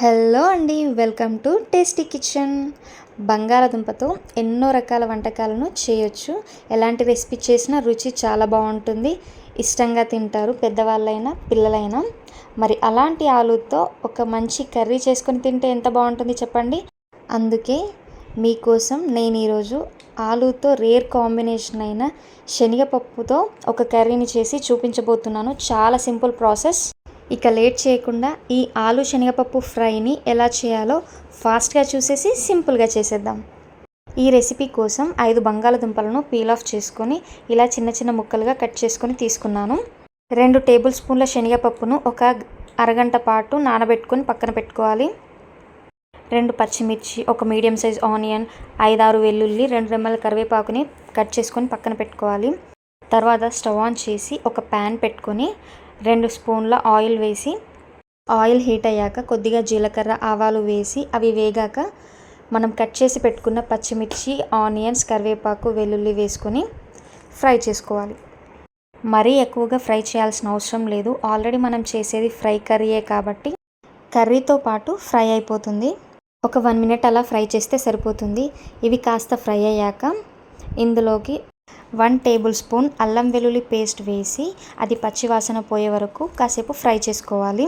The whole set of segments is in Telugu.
హలో అండి వెల్కమ్ టు టేస్టీ కిచెన్. బంగాళాదుంపతో ఎన్నో రకాల వంటకాలను చేయొచ్చు. ఎలాంటి రెసిపీ చేసినా రుచి చాలా బాగుంటుంది. ఇష్టంగా తింటారు పెద్దవాళ్ళైనా పిల్లలైనా. మరి అలాంటి ఆలుతో ఒక మంచి కర్రీ చేసుకొని తింటే ఎంత బాగుంటుంది చెప్పండి? అందుకే మీకోసం నేను ఈరోజు ఆలుతో రేర్ కాంబినేషన్ అయిన శనగపప్పుతో ఒక కర్రీని చేసి చూపించబోతున్నాను. చాలా సింపుల్ ప్రాసెస్. ఇక లేట్ చేయకుండా ఈ ఆలు శనగపప్పు ఫ్రైని ఎలా చేయాలో ఫాస్ట్గా చూసేసి సింపుల్గా చేసేద్దాం. ఈ రెసిపీ కోసం ఐదు బంగాళదుంపలను పీల్ ఆఫ్ చేసుకొని ఇలా చిన్న చిన్న ముక్కలుగా కట్ చేసుకొని తీసుకున్నాను. రెండు టేబుల్ స్పూన్ల శనగపప్పును ఒక అరగంట పాటు నానబెట్టుకొని పక్కన పెట్టుకోవాలి. రెండు పచ్చిమిర్చి ఒక మీడియం సైజ్ ఆనియన్ ఐదారు వెల్లుల్లి రెండు రెమ్మల కరివేపాకుని కట్ చేసుకొని పక్కన పెట్టుకోవాలి. తర్వాత స్టవ్ ఆన్ చేసి ఒక ప్యాన్ పెట్టుకొని రెండు స్పూన్ల ఆయిల్ వేసి ఆయిల్ హీట్ అయ్యాక కొద్దిగా జీలకర్ర ఆవాలు వేసి అవి వేగాక మనం కట్ చేసి పెట్టుకున్న పచ్చిమిర్చి ఆనియన్స్ కరివేపాకు వెల్లుల్లి వేసుకొని ఫ్రై చేసుకోవాలి. మరీ ఎక్కువగా ఫ్రై చేయాల్సిన అవసరం లేదు. ఆల్రెడీ మనం చేసేది ఫ్రై కర్రీయే కాబట్టి కర్రీతో పాటు ఫ్రై అయిపోతుంది. ఒక వన్ మినిట్ అలా ఫ్రై చేస్తే సరిపోతుంది. ఇవి కాస్త ఫ్రై అయ్యాక ఇందులోకి వన్ టేబుల్ స్పూన్ అల్లం వెల్లుల్లి పేస్ట్ వేసి అది పచ్చివాసన పోయే వరకు కాసేపు ఫ్రై చేసుకోవాలి.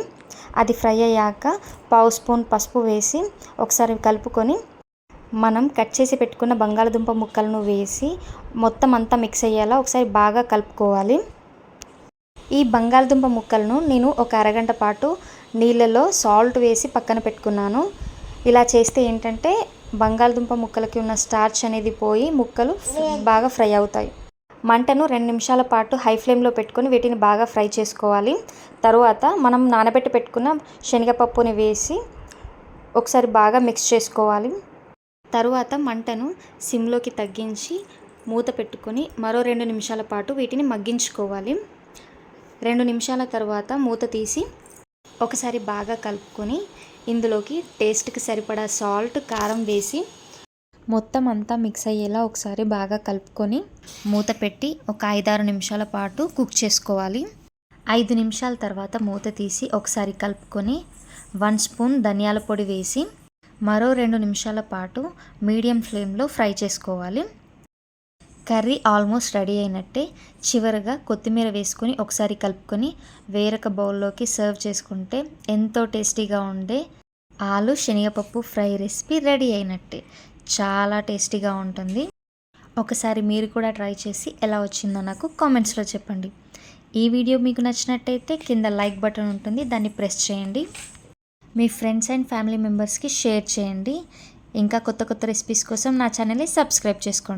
అది ఫ్రై అయ్యాక పావు స్పూన్ పసుపు వేసి ఒకసారి కలుపుకొని మనం కట్ చేసి పెట్టుకున్న బంగాళదుంప ముక్కలను వేసి మొత్తం అంతా మిక్స్ అయ్యేలా ఒకసారి బాగా కలుపుకోవాలి. ఈ బంగాళదుంప ముక్కలను నేను ఒక అరగంట పాటు నీళ్ళలో సాల్ట్ వేసి పక్కన పెట్టుకున్నాను. ఇలా చేస్తే ఏంటంటే బంగాళదుంప ముక్కలకి ఉన్న స్టార్చ్ అనేది పోయి ముక్కలు బాగా ఫ్రై అవుతాయి. మంటను రెండు నిమిషాల పాటు హై ఫ్లేమ్లో పెట్టుకొని వీటిని బాగా ఫ్రై చేసుకోవాలి. తరువాత మనం నానబెట్టి పెట్టుకున్న శనగపప్పుని వేసి ఒకసారి బాగా మిక్స్ చేసుకోవాలి. తరువాత మంటను సిమ్లోకి తగ్గించి మూత పెట్టుకొని మరో రెండు నిమిషాల పాటు వీటిని మగ్గించుకోవాలి. రెండు నిమిషాల తర్వాత మూత తీసి ఒకసారి బాగా కలుపుకొని ఇందులోకి టేస్ట్కి సరిపడా సాల్ట్ కారం వేసి మొత్తం అంతా మిక్స్ అయ్యేలా ఒకసారి బాగా కలుపుకొని మూత పెట్టి ఒక ఐదారు నిమిషాల పాటు కుక్ చేసుకోవాలి. ఐదు నిమిషాల తర్వాత మూత తీసి ఒకసారి కలుపుకొని వన్ స్పూన్ ధనియాల పొడి వేసి మరో రెండు నిమిషాల పాటు మీడియం ఫ్లేమ్లో ఫ్రై చేసుకోవాలి. కర్రీ ఆల్మోస్ట్ రెడీ అయినట్టే చివరగా కొత్తిమీర వేసుకొని ఒకసారి కలుపుకొని వేరొక బౌల్లోకి సర్వ్ చేసుకుంటే ఎంతో టేస్టీగా ఉండే ఆలు శనగపప్పు ఫ్రై రెసిపీ రెడీ అయినట్టే. చాలా టేస్టీగా ఉంటుంది. ఒకసారి మీరు కూడా ట్రై చేసి ఎలా వచ్చిందో నాకు కామెంట్స్లో చెప్పండి. ఈ వీడియో మీకు నచ్చినట్టయితే కింద లైక్ బటన్ ఉంటుంది దాన్ని ప్రెస్ చేయండి. మీ ఫ్రెండ్స్ అండ్ ఫ్యామిలీ మెంబర్స్కి షేర్ చేయండి. ఇంకా కొత్త కొత్త రెసిపీస్ కోసం నా ఛానల్ని సబ్స్క్రైబ్ చేసుకోండి.